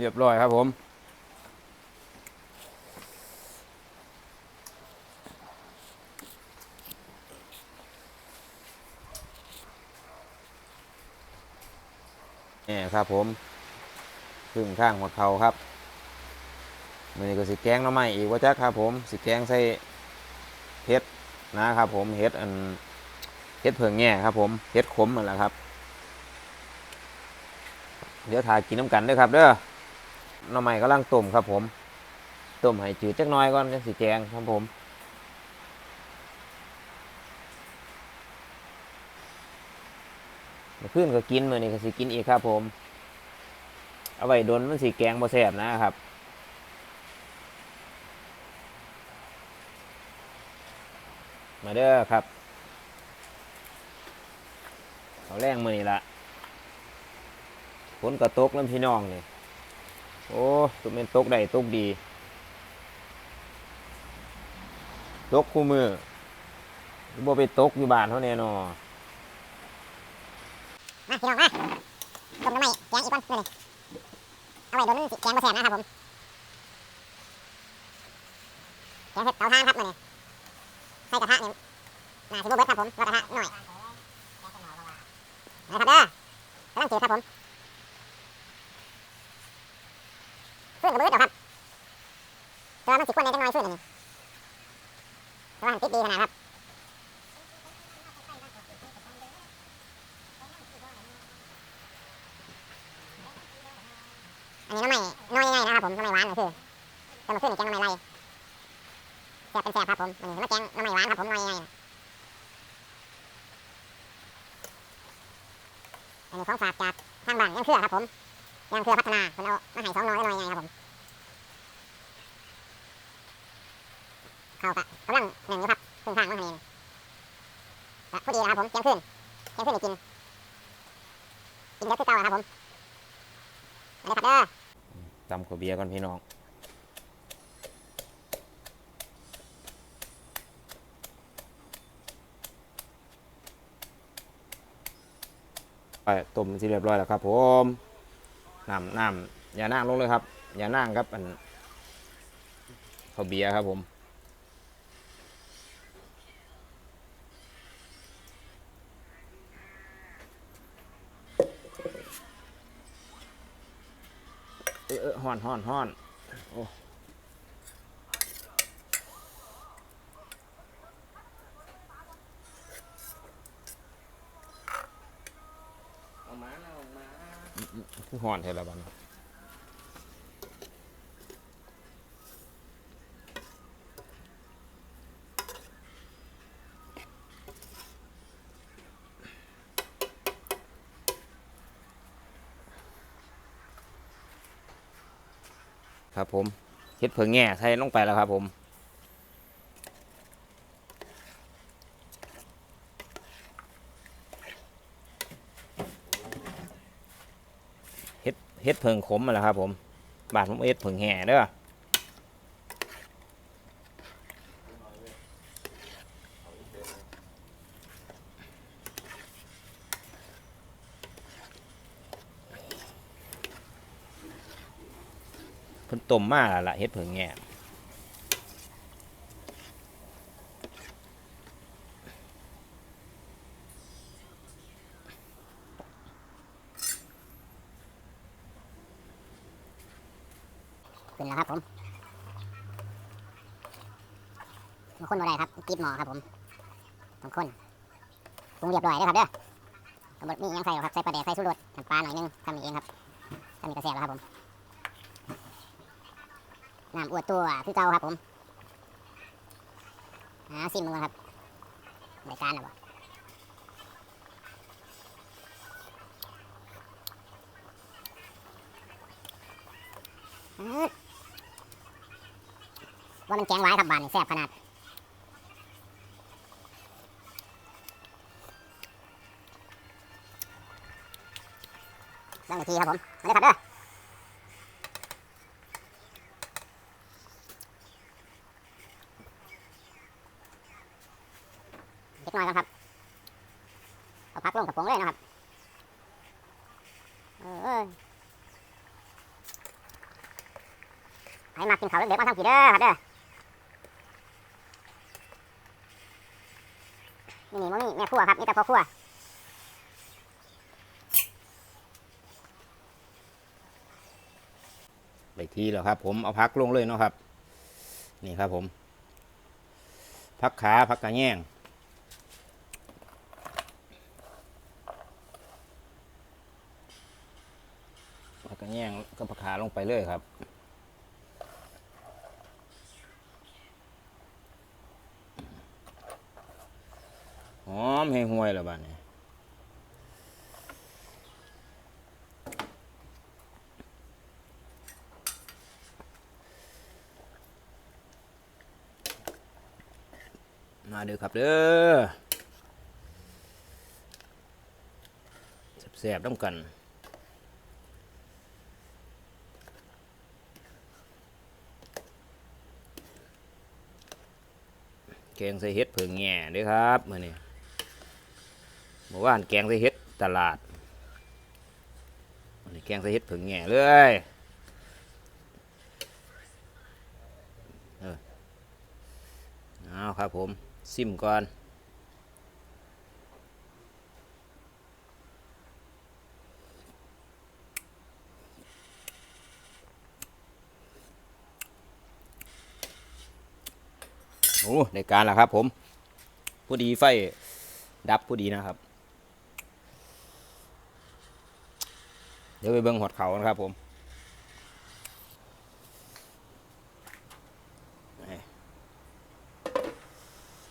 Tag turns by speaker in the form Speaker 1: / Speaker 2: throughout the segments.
Speaker 1: เรียบร้อยครับผม นี่ครับผมครึ่งข้างหัวเขาครับมันนี้ก็สิแกงน้ำไม้อีกว่าจักครับผมสิแกงใส่เห็ดนะครับผมเห็ดอันเห็ดเผิงแง่ครับผมเห็ดขมนั่นแหละครับ เดี๋ยวทากินน้ำกันด้วยครับเด้อ หน้ำไม้กำลังต้มครับ ผมต้มให้จืดจักหน้อยก่อนจังสิแกงครับผมเมื่อนก็กินมือนี้ก็สิกินอีกครับ ผม เอาไว้โดนมันสิแกงบ่แซ่บนะครับมาเด้อครับเขาแรงมือนี้ละฝนก็ตกแล้วพี่น้องเนี่ย โอ้ตุเป็นตกได้ตกดี ตกคู่มือบ่ไปตกอยู่บ้านเท่าแน่นอน
Speaker 2: มาพี่น้องมาต้มน้ำมันแกงอีกก้อนนี่เอาไว้โดนสิแกงบ่แซ่บนะครับผมแกงเห็ดเตาถ่านครับมื้อนี้ใส่กระทะนี่น่าสิบ่เบิดครับผมว่ากระทะหน่อยนะครับเด้อกำลังจืดครับผม ฟื้นกับเบิดดอกครับแต่ว่ามันสิควรในจังน้อยฟื้นอันนี้แต่ว่ามันติดดีขนาดครับอันนี้น้ำไม่น้อยง่ายนะครับผมน้ำไม่หวานก็คือจะมาขึ้นในแกงน้ำไม่ไรแซ่บเป็นแซ่บครับผมอันนี้มาแกงน้ำไม่หวานครับผมน้อยง่ายอันนี้ของฝากจากทางบ้านยังเครือครับผม ยังเครือพัฒนาคนเอามาให้สองน้อยน้อยง่ายครับผมเข้ากะกำลังหนึ่งอยู่ครับครึ่งทางมาให้นี่ก็พอดีนะครับผมแกงขึ้นแกงขึ้นให้กินกินเยอะคือเก่าครับผมมาเลยครับเด้อ
Speaker 1: ตำขวดเบียร์ก่อนพี่น้องไปต้มที่เรียบร้อยแล้วครับผม น้ำน้ำอย่านั่งลงเลยครับอย่านั่งครับอันข้าเบียร์ครับผมเออเออห่อนห่อนห่อนโอ้ คือห่อนเท่าไรบ้างครับผมเฮ็ดเผิงแง่ใส่ลงไปแล้วครับผม เฮ็ดเพิงขมมาแล้วครับ ผมบาดผมเฮ็ดเพิงแห่เด้อเพิ่นต้มมาแล้วล่ะเฮ็ดเพิงแห่
Speaker 2: ขึ้นแล้วครับผมบางคนบ่ได้ครับกิดหมอครับผมบางคนปรุงเรียบร้อยแล้วครับเด้อกระบดมียังใส่ครับใส่ปลาแดกใส่ชูรสน้ำปลาหน่อยนึงทำเองครับทำมีกระแสแล้วครับผมน้ำอวดตัวคือเก่าครับผมหาซิมมึงก่อครับรายการนะบ่อื้อ ว่ามันแกงไว้ครับบานนี่แซ่บขนาดเรื่องทีครับผมมาเลยครับเด้อเล็กน้อยก่อนครับเอาพักลงกับผงเลยนะครับเออให้มากินข้าวเด็กๆมาทำกี่เด้อครับเด้อ นี่นี่มันนี่แม่ครัวครับนี่แต่พ่อครัว
Speaker 1: ไปทีแล้วครับ ผมเอาพักลงเลยเนาะครับ นี่ครับผมพักขาพักกระแยงพักกระแยงก็พักขาลงไปเลยครับ ห อมให้ห่วยแล้วบ้านนี้มาเด้อครับเด้อแสบๆต้องกันแกงใส่เห็ดเผิงแง่ด้อครับมื่อนี้ เมื่อวานแกงใส่เห็ดตลาดวันนี้แกงใส่เห็ดเผิงแง่เลยเออเอาครับผมซิมก่อนโอ้ในการแล้วครับผม ผู้ดีไฟดับผู้ดีนะครับ เดี๋ยวไปเบิ้งหอดเขานะครับผม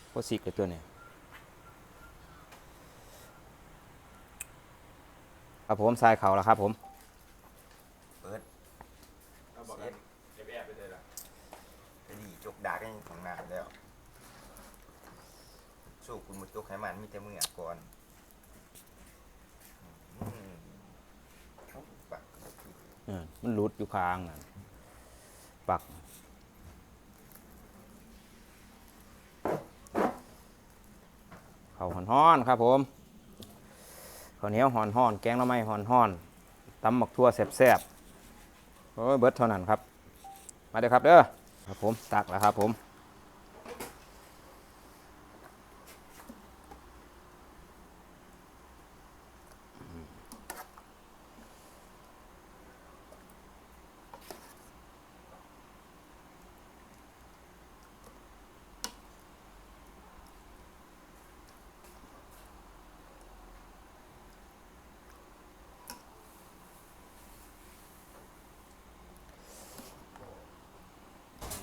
Speaker 1: โคตรสิกเลยตัวเนี่ยครับผมทรายเขาแล้วครับผม
Speaker 3: เอาบอกกันเอฟแอบไปเลยล่ะไปดีจกดากกันของนานแล้ว สู้คุณมุดจกให้มันมีแต่มืออะก่อนอืมเอาปัก
Speaker 1: เออ มันหลุดอยู่ค้างน่ะปัก เขาหอนห้อนครับผมข้าวเหนียวหอนห้อนแกงละไม้หอนห้อนตำหมักทั่วแซ่บๆโอ้ยเบิร์ดเท่านั้นครับ มาเด้อครับเด้อครับผมตักแล้วครับผม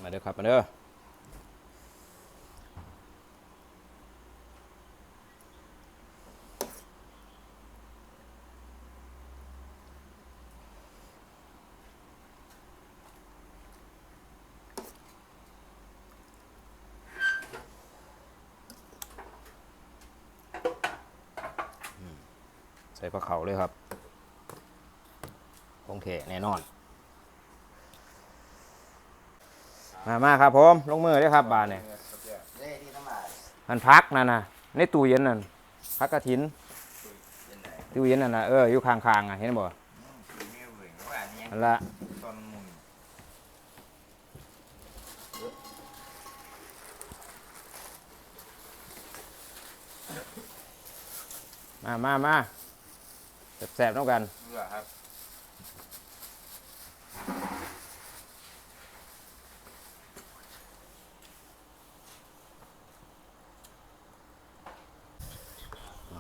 Speaker 1: มาเด้อครับมาเด้อใส่ปลาเขาเลยครับ คงเทแน่นอน มามาครับผม ลงมือเลยครับบานเนี่ย
Speaker 3: มัน
Speaker 1: มันพักนั่นนะในตู้เย็นนั่นพักกระถิน
Speaker 3: เป็น
Speaker 1: ตู้เย็นนั่นนะเอออยู่ข้างๆอะเห็นบ่
Speaker 3: อัน
Speaker 1: ละ
Speaker 3: มา
Speaker 1: มามาแสบๆต้องกัน
Speaker 3: เพื่อครับ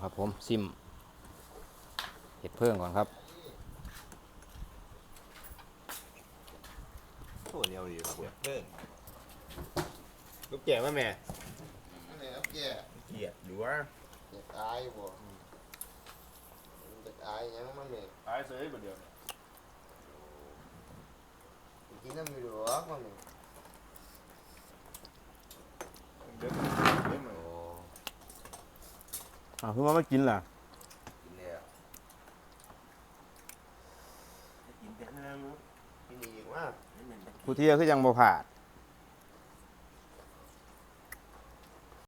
Speaker 1: ครับผมซิมเห็ดเพิ่งก่อนครับ
Speaker 3: โอ้เร็วดีครับเพิ่มลูกแก่มาแม่
Speaker 4: อันนี้ครับแก่
Speaker 3: เกลียดหรือว่า
Speaker 4: เด็กอายบ่เด็กอายยังมันนี่
Speaker 3: ตายเสยบ่เดียว
Speaker 4: กินน้ำมีหลวกมันนี่
Speaker 3: เดี๋ยวเดี๋ยวมัน
Speaker 4: โอ้
Speaker 1: อ้าวคือว่าไม่กินล่ะ
Speaker 3: กินแล้วกินแต่น้ำ
Speaker 4: กินอีกว่า
Speaker 1: ผู้เที่ยวคือยังบ่ผ่าด